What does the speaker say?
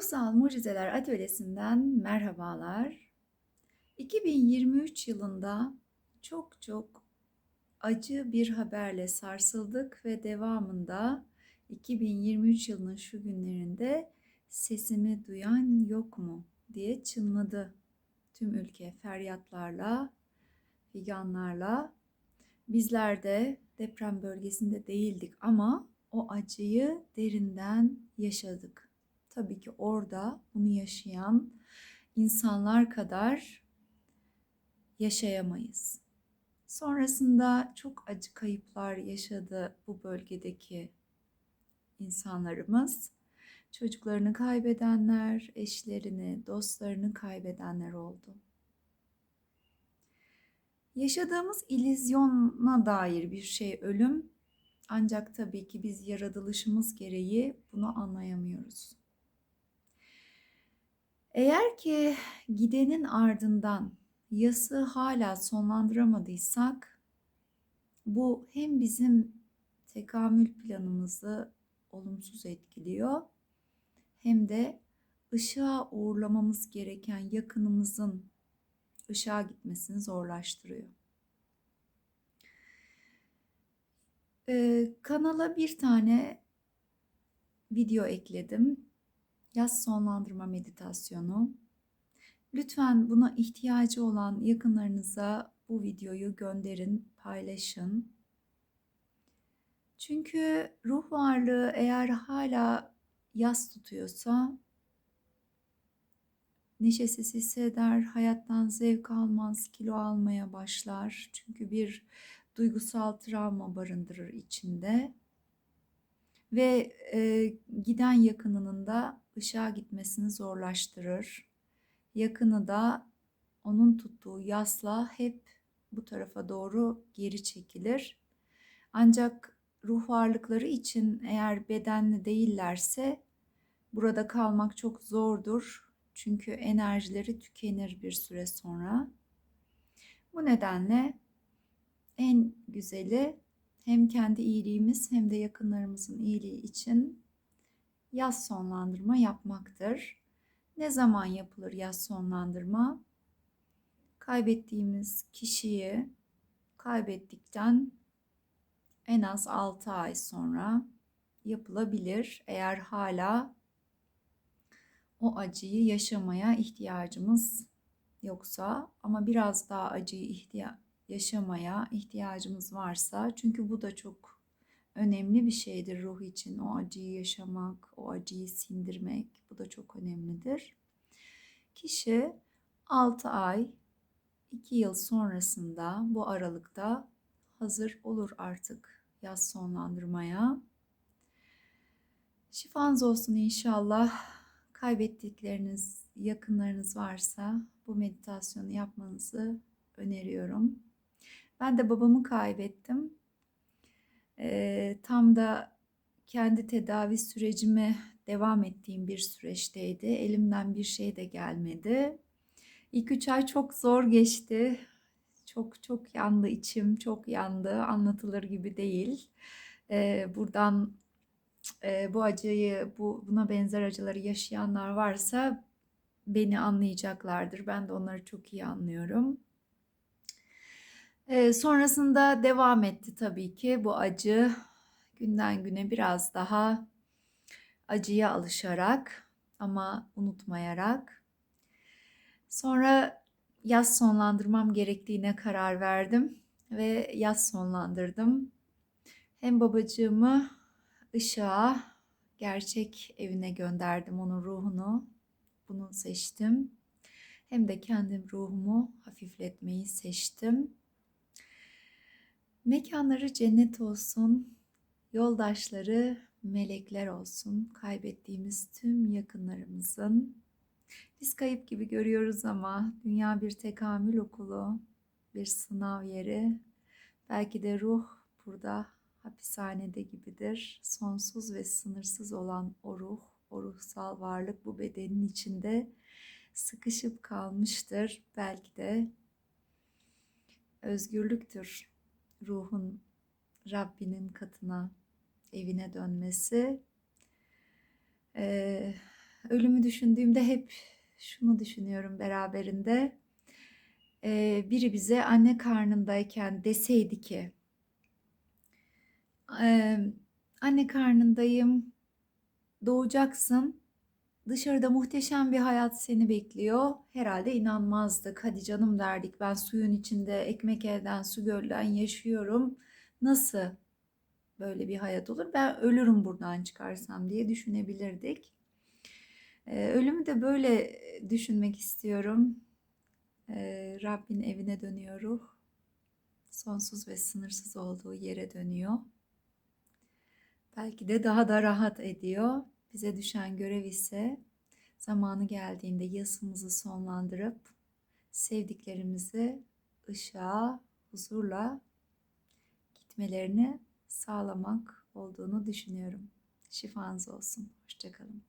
Ruhsal Mucizeler Atölyesi'nden merhabalar. 2023 yılında çok çok acı bir haberle sarsıldık ve devamında 2023 yılının şu günlerinde sesimi duyan yok mu diye çınladı tüm ülke feryatlarla, figanlarla. Bizler de deprem bölgesinde değildik ama o acıyı derinden yaşadık tabii ki orada bunu yaşayan insanlar kadar yaşayamayız. Sonrasında çok acı kayıplar yaşadı bu bölgedeki insanlarımız. Çocuklarını kaybedenler, eşlerini, dostlarını kaybedenler oldu. Yaşadığımız ilizyona dair bir şey ölüm ancak tabii ki biz yaratılışımız gereği bunu anlayamıyoruz. Eğer ki gidenin ardından yası hala sonlandıramadıysak bu hem bizim tekamül planımızı olumsuz etkiliyor hem de ışığa uğurlamamız gereken yakınımızın ışığa gitmesini zorlaştırıyor. Ee, kanala bir tane video ekledim yaz sonlandırma meditasyonu. Lütfen buna ihtiyacı olan yakınlarınıza bu videoyu gönderin, paylaşın. Çünkü ruh varlığı eğer hala yas tutuyorsa neşesiz hisseder, hayattan zevk almaz, kilo almaya başlar. Çünkü bir duygusal travma barındırır içinde. Ve e, giden yakınının da ışığa gitmesini zorlaştırır. Yakını da onun tuttuğu yasla hep bu tarafa doğru geri çekilir. Ancak ruh varlıkları için eğer bedenli değillerse burada kalmak çok zordur. Çünkü enerjileri tükenir bir süre sonra. Bu nedenle en güzeli hem kendi iyiliğimiz hem de yakınlarımızın iyiliği için yaz sonlandırma yapmaktır. Ne zaman yapılır yaz sonlandırma? Kaybettiğimiz kişiyi kaybettikten en az 6 ay sonra yapılabilir. Eğer hala o acıyı yaşamaya ihtiyacımız yoksa ama biraz daha acıyı ihtiya yaşamaya ihtiyacımız varsa çünkü bu da çok önemli bir şeydir ruh için. O acıyı yaşamak, o acıyı sindirmek bu da çok önemlidir. Kişi 6 ay, 2 yıl sonrasında bu aralıkta hazır olur artık yaz sonlandırmaya. Şifanız olsun inşallah. Kaybettikleriniz, yakınlarınız varsa bu meditasyonu yapmanızı öneriyorum. Ben de babamı kaybettim. E, tam da kendi tedavi sürecime devam ettiğim bir süreçteydi. Elimden bir şey de gelmedi. İlk üç ay çok zor geçti. Çok çok yandı içim, çok yandı. Anlatılır gibi değil. E, buradan e, bu acıyı, bu buna benzer acıları yaşayanlar varsa beni anlayacaklardır. Ben de onları çok iyi anlıyorum. Sonrasında devam etti tabii ki bu acı günden güne biraz daha acıya alışarak ama unutmayarak. Sonra yaz sonlandırmam gerektiğine karar verdim ve yaz sonlandırdım. Hem babacığımı ışığa, gerçek evine gönderdim onun ruhunu. Bunu seçtim. Hem de kendim ruhumu hafifletmeyi seçtim. Mekanları cennet olsun, yoldaşları melekler olsun. Kaybettiğimiz tüm yakınlarımızın biz kayıp gibi görüyoruz ama dünya bir tekamül okulu, bir sınav yeri. Belki de ruh burada hapishanede gibidir. Sonsuz ve sınırsız olan o ruh, o ruhsal varlık bu bedenin içinde sıkışıp kalmıştır. Belki de özgürlüktür ruhun Rabbinin katına, evine dönmesi. Ee, ölümü düşündüğümde hep şunu düşünüyorum beraberinde. Ee, biri bize anne karnındayken deseydi ki "Eee, anne karnındayım, doğacaksın, dışarıda muhteşem bir hayat seni bekliyor. Herhalde inanmazdık. Hadi canım derdik. Ben suyun içinde ekmek elden su gölden yaşıyorum. Nasıl böyle bir hayat olur? Ben ölürüm buradan çıkarsam diye düşünebilirdik. Ee, ölümü de böyle düşünmek istiyorum. Ee, Rabbin evine dönüyor ruh. Sonsuz ve sınırsız olduğu yere dönüyor. Belki de daha da rahat ediyor. Bize düşen görev ise zamanı geldiğinde yasımızı sonlandırıp sevdiklerimizi ışığa, huzurla gitmelerini sağlamak olduğunu düşünüyorum. Şifanız olsun. Hoşçakalın.